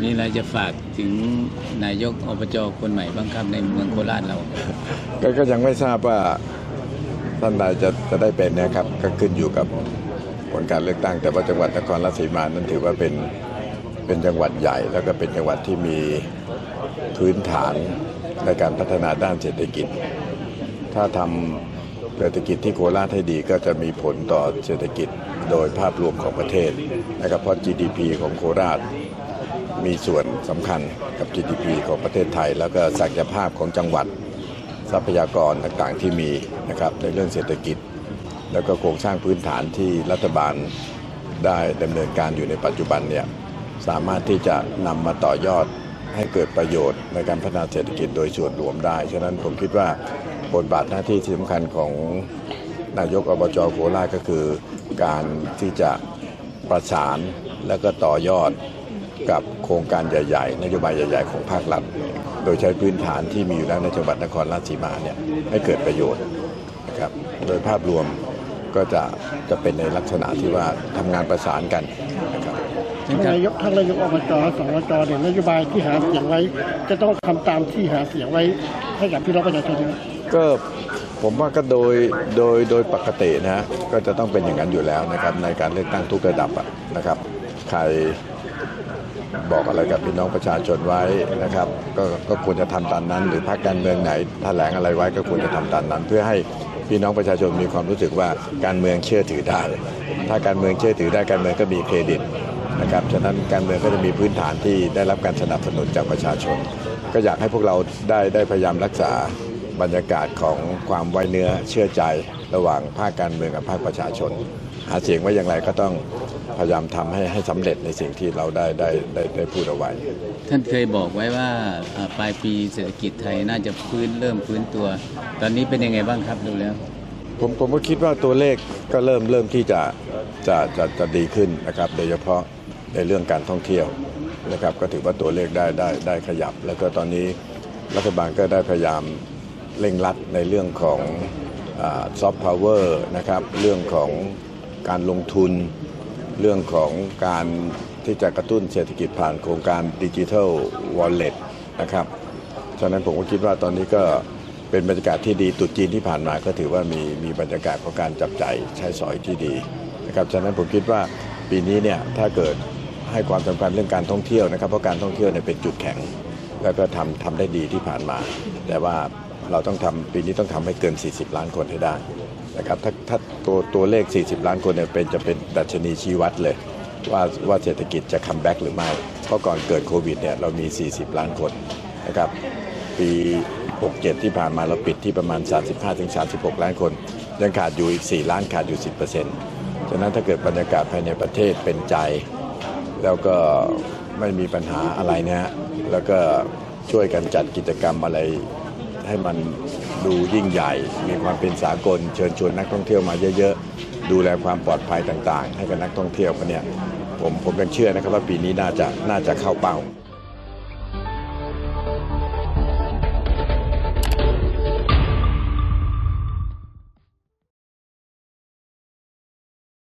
มีอะไรจะฝากถึงนายกอบจคนใหม่บ้างครับในเมืองโคราชเรา ก็ก็ยังไม่ทราบว่าท่านใดจะจะได้เป็นนะครับ ก็ขึ้นอยู่กับผลการเลือกตั้ง แต่ว่าจังหวัดนครราชสีมานั้นถือว่าเป็นเป็นจังหวัดใหญ่ แล้วก็เป็นจังหวัดที่มีพื้นฐานในการพัฒนาด้านเศรษฐกิจ ถ้าทำเศรษฐกิจที่โคราชให้ดีก็จะมีผลต่อเศรษฐกิจโดยภาพรวมของประเทศนะครับเพราะ GDP ของโคราช มีส่วนสำคัญกับ GDP ของประเทศไทย แล้วก็ศักยภาพของจังหวัดทรัพยากรต่างๆที่มีนะครับในเรื่องเศรษฐกิจ แล้วก็โครงสร้างพื้นฐานที่รัฐบาลได้ดำเนินการอยู่ในปัจจุบันเนี่ยสามารถที่จะนำมาต่อยอดให้เกิดประโยชน์ในการพัฒนาเศรษฐกิจโดยส่วนรวมได้ ฉะนั้นผมคิดว่าบทบาทหน้าที่ที่สำคัญของนายกอบจโคราชก็คือการที่จะประสานแล้วก็ต่อยอด กับโครงการใหญ่ ๆ นโยบายใหญ่ ๆ ของภาครัฐ โดยใช้พื้นฐานที่มีอยู่แล้วในจังหวัดนครราชสีมาเนี่ยให้เกิดประโยชน์นะครับโดยภาพรวมก็จะจะเป็นในลักษณะที่ว่าทำงานประสานกันนะครับท่านท่านครับนายกท่านนายกอบจสวจเนี่ยนโยบายที่หาเสียงไว้ จะต้องทำตามที่หาเสียงไว้ให้กับพี่น้องประชาชนนะก็ผมว่าก็โดยโดยโดยปกตินะฮะก็จะต้องเป็นอย่างนั้นอยู่แล้วนะครับในการเลือกตั้งทุกระดับอะนะครับใคร บอกอะไรกับพี่น้องประชาชนไว้นะครับ ก็ก็ควรจะทำตามนั้น หรือพรรคการเมืองไหนแถลงอะไรไว้ก็ควรจะทำตามนั้น เพื่อให้พี่น้องประชาชนมีความรู้สึกว่าการเมืองเชื่อถือได้ ถ้าการเมืองเชื่อถือได้การเมืองก็มีเครดิตนะครับฉะนั้นการเมืองก็จะมีพื้นฐานที่ได้รับการสนับสนุนจากประชาชน ก็อยากให้พวกเราได้ได้พยายามรักษาบรรยากาศของความไว้เนื้อเชื่อใจระหว่างภาคการเมืองกับภาคประชาชน หาเสียงไว้อย่างไรก็ต้อง พยายามทำให้ให้สำเร็จในสิ่งที่เราได้ได้ได้ได้พูดเอาไว้ ท่านเคยบอกไว้ว่าอ่าปลายปีเศรษฐกิจไทยน่าจะฟื้นเริ่มฟื้นตัว ตอนนี้เป็นยังไงบ้างครับดูแล้ว ผมผมก็คิดว่าตัวเลขก็เริ่มเริ่มที่จะจะจะจะดีขึ้นนะครับโดยเฉพาะในเรื่องการท่องเที่ยวนะครับก็ถือว่าตัวเลขได้ได้ได้ขยับ แล้วก็ตอนนี้รัฐบาลก็ได้พยายามเร่งรัดในเรื่องของซอฟต์พาวเวอร์นะครับเรื่องของการลงทุน เรื่องของการที่จะกระตุ้นเศรษฐกิจผ่านโครงการดิจิทัลวอลเล็ตนะครับ ฉะนั้นผมก็คิดว่าตอนนี้ก็เป็นบรรยากาศที่ดีตรุษจีนที่ผ่านมาก็ถือว่ามีมีบรรยากาศของการจับใจ่ายใช้สอยที่ดีนะครับ ฉะนั้นผมคิดว่าปีนี้เนี่ยถ้าเกิดให้ความสำคัญเรื่องการท่องเที่ยวนะครับเพราะการท่องเที่ยวเนี่ยเป็นจุดแข็ง แล้วก็ทำทำได้ดีที่ผ่านมา แต่ว่าเราต้องทำปีนี้ต้องทำให้เกิน 40 ล้านคนให้ได้ นะครับถ้าถ้าตัวตัวเลข 40 ล้านคนเนี่ยเป็นจะเป็นดัชนีชี้วัดเลย ว่าว่าเศรษฐกิจจะคัมแบ็กหรือไม่ เพราะก่อนเกิดโควิดเนี่ยเรามี 40 ล้านคนนะครับปี 67 ที่ผ่านมาเราปิดที่ประมาณ 35-36 ล้านคน ยังขาดอยู่อีก 4 ล้านขาดอยู่ 10%ฉะนั้นถ้าเกิดบรรยากาศภายในประเทศเป็นใจ แล้วก็ไม่มีปัญหาอะไรนะฮะแล้วก็ช่วยกันจัดกิจกรรมอะไร ให้มันดูยิ่งใหญ่ มีความเป็นสากล เชิญชวนนักท่องเที่ยวมาเยอะๆ ดูแลความปลอดภัยต่างๆ ให้กับนักท่องเที่ยวเนี่ยผมผมยังเชื่อนะครับว่าปีนี้น่าจะน่าจะเข้าเป้า